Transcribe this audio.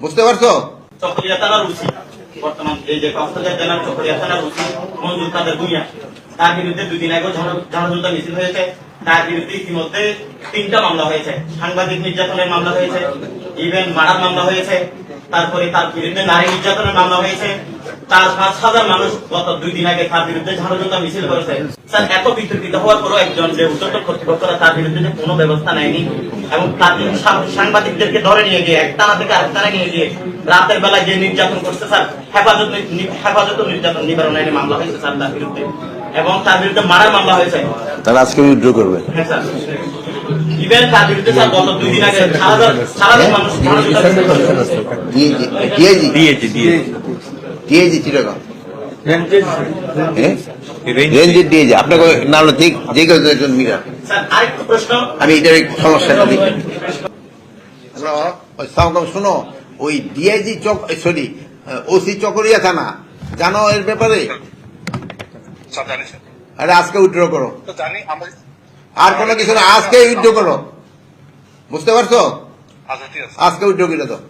বুঝতে পারছ? তার বিরুদ্ধে দুদিন আগে হয়েছে। তার বিরুদ্ধে তিনটা মামলা হয়েছে। সাংবাদিক মামলা হয়েছে। ইভেন মামলা হয়েছে। তারপরে তার বিরুদ্ধে নারী নির্যাতনের মামলা হয়েছে। তার পাঁচ হাজার মানুষ গত দুই দিন আগে তার বিরুদ্ধে ঝাড়জুতা মিছিল করেছে স্যার এত বিতর্কিত হওয়ার পরও একজন যে উচ্চতর কর্তৃপক্ষরা তার বিরুদ্ধে যে কোনো ব্যবস্থা নেয়নি এবং তার সাংবাদিকদেরকে ধরে নিয়ে গিয়ে এক টানা থেকে আরেক টানা নিয়ে গিয়ে রাতের বেলায় যে নির্যাতন করছে স্যার হেফাজত হেফাজত নির্যাতন নিবারণ আইনে মামলা হয়েছে স্যার তার বিরুদ্ধে এবং তার বিরুদ্ধে মারার মামলা হয়েছে তাহলে আজকে উইথড্র করবে হ্যাঁ স্যার ইভেন তার বিরুদ্ধে স্যার গত দুই দিন আগে সারা সারাদিন মানুষ ঝাড়জুতা মিছিল করেছে। ডিএজি দিয়েছে দিয়েছে ডিএজি চিটাগাং? রেঞ্জের ডিএজি আপনাকে নাম ঠিক যে কেউ একজন মিরা। স্যার আরেকটা প্রশ্ন। আমি এটার একটু সমস্যাটা দেখি ওই ডিআইজি চক সরি ওসি চকরিয়া থানা। জানো এর ব্যাপারে? সব জানি স্যার। আরে আজকে উইথড্র করো। তো জানি আমরা আর কোনো কিছু না আজকে উইথড্র করো। বুঝতে পারছ? আচ্ছা আজকে উইথড্র করে দাও।